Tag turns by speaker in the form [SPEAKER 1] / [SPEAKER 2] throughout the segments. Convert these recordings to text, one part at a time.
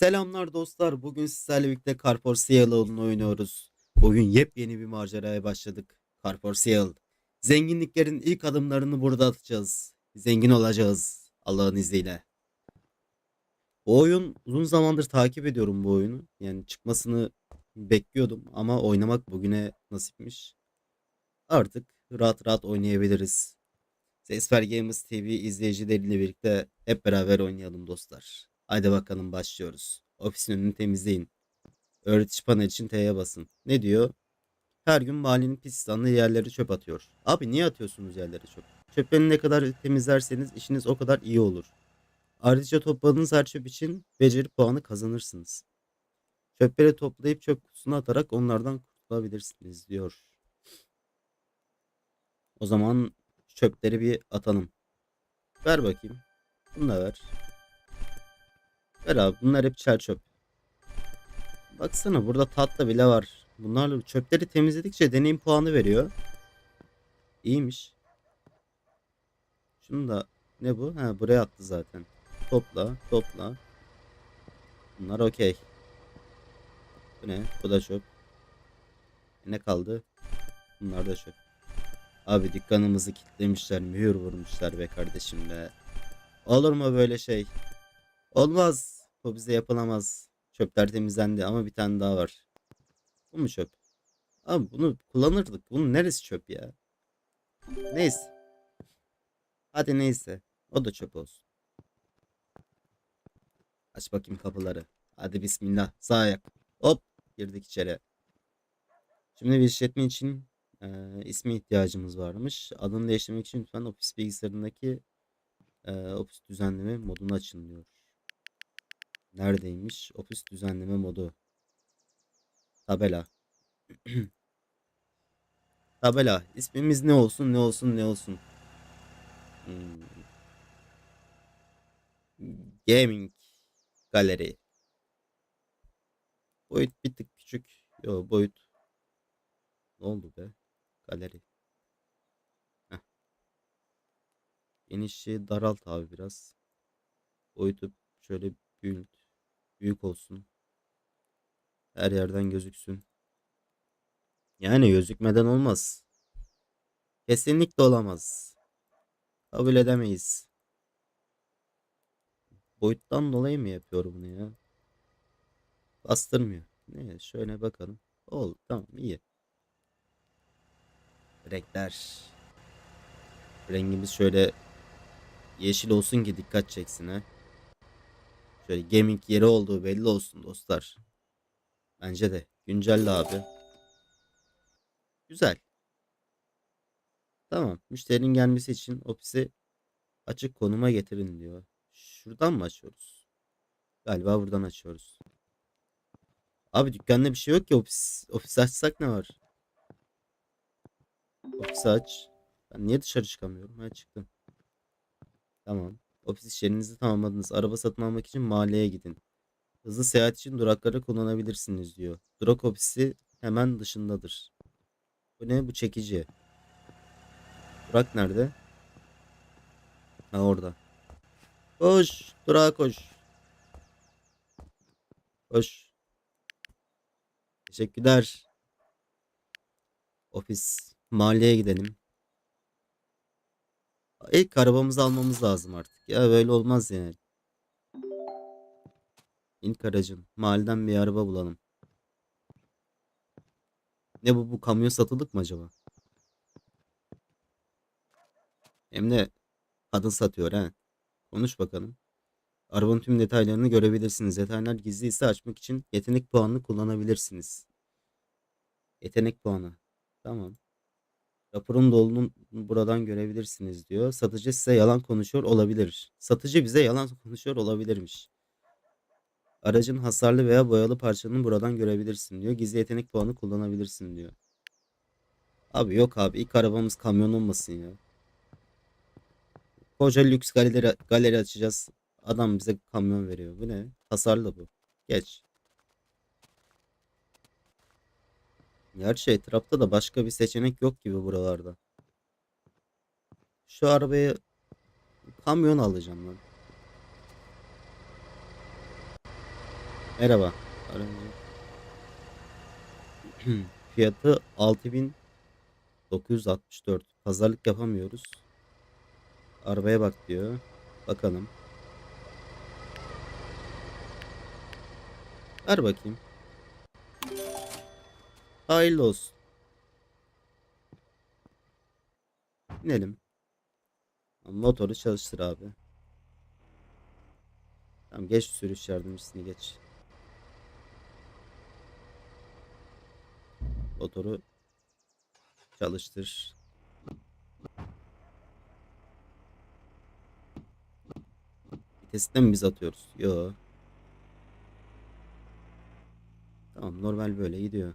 [SPEAKER 1] Selamlar dostlar. Bugün sizlerle birlikte Carpor Seal'ını oynuyoruz. Bugün yepyeni bir maceraya başladık. Carpor Seal. Zenginliklerin ilk adımlarını burada atacağız. Zengin olacağız. Allah'ın izniyle. Bu oyun uzun zamandır takip ediyorum bu oyunu. Yani çıkmasını bekliyordum ama oynamak bugüne nasipmiş. Artık rahat rahat oynayabiliriz. Sesfer Gamers TV izleyicileriyle birlikte hep beraber oynayalım dostlar. Haydi bakalım başlıyoruz. Ofisin önünü temizleyin. Öğretici panel için T'ye basın. Ne diyor? Her gün mahallenin pis istanlı yerlere çöp atıyor. Abi niye atıyorsunuz yerlere çöp? Çöpleri ne kadar temizlerseniz işiniz o kadar iyi olur. Ayrıca topladığınız her çöp için beceri puanı kazanırsınız. Çöpleri toplayıp çöp kutusuna atarak onlardan kurtulabilirsiniz diyor. O zaman çöpleri bir atalım. Ver bakayım. Bunu da ver. Ver abi bunlar hep çer çöp. Baksana burada tatlı bile var. Bunlarla çöpleri temizledikçe deneyim puanı veriyor. İyiymiş. Şunu da ne bu? Ha buraya attı zaten. Topla topla. Bunlar okey. Bu ne? Bu da çöp. Ne kaldı? Bunlar da çöp. Abi dükkanımızı kilitlemişler. Mühür vurmuşlar be kardeşim be. Olur mu böyle şey? Olmaz. Bu bize yapılamaz. Çöpler temizlendi ama bir tane daha var. Bu mu çöp? Abi bunu kullanırdık. Bunun neresi çöp ya? Neyse. Hadi neyse. O da çöp olsun. Aç bakayım kapıları. Hadi bismillah. Sağ ayak. Hop. Girdik içeri. Şimdi bir işletme için e, isme ihtiyacımız varmış. Adını değiştirmek için lütfen ofis bilgisayarındaki e, ofis düzenleme modunu açın diyor. Neredeymiş? Ofis düzenleme modu. Tabela. Tabela. İsmimiz ne olsun ne olsun ne olsun. Hmm. Gaming galeri. Boyut bir tık küçük. Yo boyut. Ne oldu be? Galeri. Heh. Genişliği daralt abi biraz. Boyutu şöyle büyült. Büyük olsun. Her yerden gözüksün. Yani gözükmeden olmaz. Kesinlikle olamaz. Kabul edemeyiz. Boyuttan dolayı mı yapıyor bunu ya? Bastırmıyor. Ne? Şöyle bakalım. Oldu. Tamam iyi. Renkler. Rengimiz şöyle yeşil olsun ki dikkat çeksin ha. Şöyle gaming yeri olduğu belli olsun dostlar. Bence de. Güncelle abi. Güzel. Tamam. Müşterinin gelmesi için ofisi açık konuma getirin diyor. Şuradan mı açıyoruz? Galiba buradan açıyoruz. Abi dükkanda bir şey yok ki ofis. Ofis açsak ne var? Ofisi aç. Ben niye dışarı çıkamıyorum? Ha çıktım. Tamam. Ofis işlerinizi tamamladınız. Araba satın almak için mahalleye gidin. Hızlı seyahat için durakları kullanabilirsiniz diyor. Durak ofisi hemen dışındadır. Bu ne? Bu çekici. Durak nerede? Ha orada. Koş. Durağa koş. Koş. Teşekkürler. Ofis. Mahalleye gidelim. İlk arabamızı almamız lazım artık. Ya böyle olmaz yani. İlk aracım. Mahalleden bir araba bulalım. Ne bu bu kamyon satılık mı acaba? Hem de kadın satıyor ha. Konuş bakalım. Arabanın tüm detaylarını görebilirsiniz. Detaylar gizli ise açmak için yetenek puanını kullanabilirsiniz. Yetenek puanı. Tamam. Raporun dolunun buradan görebilirsiniz diyor. Satıcı size yalan konuşuyor olabilir. Satıcı bize yalan konuşuyor olabilirmiş. Aracın hasarlı veya boyalı parçanını buradan görebilirsin diyor. Gizli yetenek puanı kullanabilirsin diyor. Abi yok abi ilk arabamız kamyon olmasın ya. Koca lüks galeri, galeri açacağız. Adam bize kamyon veriyor. Bu ne? Hasarlı bu. Geç. Gerçi etrafta da başka bir seçenek yok gibi buralarda. Şu arabayı kamyon alacağım lan. Merhaba. Aracı. Fiyatı 6964. Pazarlık yapamıyoruz. Arabaya bak diyor. Bakalım. Ver bakayım. Hayırlı olsun. İnelim. Motoru çalıştır abi. Tamam geç sürüş yardımcısını geç. Motoru çalıştır. Vitesinden mi biz atıyoruz? Yo. Tamam normal böyle gidiyor.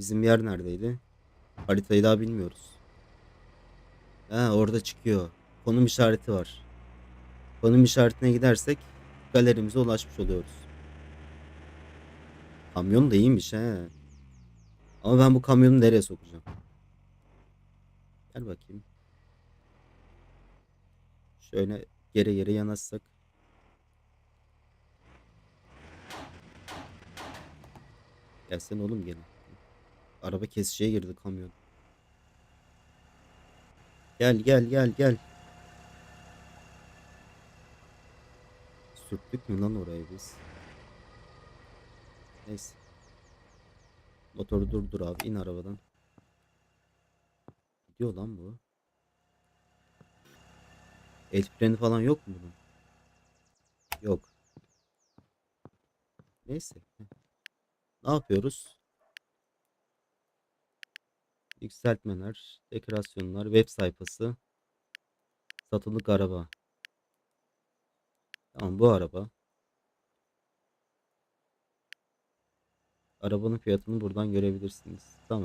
[SPEAKER 1] Bizim yer neredeydi? Haritayı daha bilmiyoruz. Ha orada çıkıyor. Konum işareti var. Konum işaretine gidersek galerimize ulaşmış oluyoruz. Kamyon da iyiymiş he. Ama ben bu kamyonu nereye sokacağım? Gel bakayım. Şöyle geri geri yanaşsak. Gelsene oğlum gelin. Araba kesişeye girdi kamyon. Gel gel gel gel. Sürttük mü lan orayı biz? Neyse. Motoru durdur abi in arabadan. Gidiyor lan bu. El freni falan yok mu bunun? Yok. Neyse. Ne yapıyoruz? Yükseltmeler, dekorasyonlar, web sayfası, satılık araba. Tamam bu araba. Arabanın fiyatını buradan görebilirsiniz. Tamam.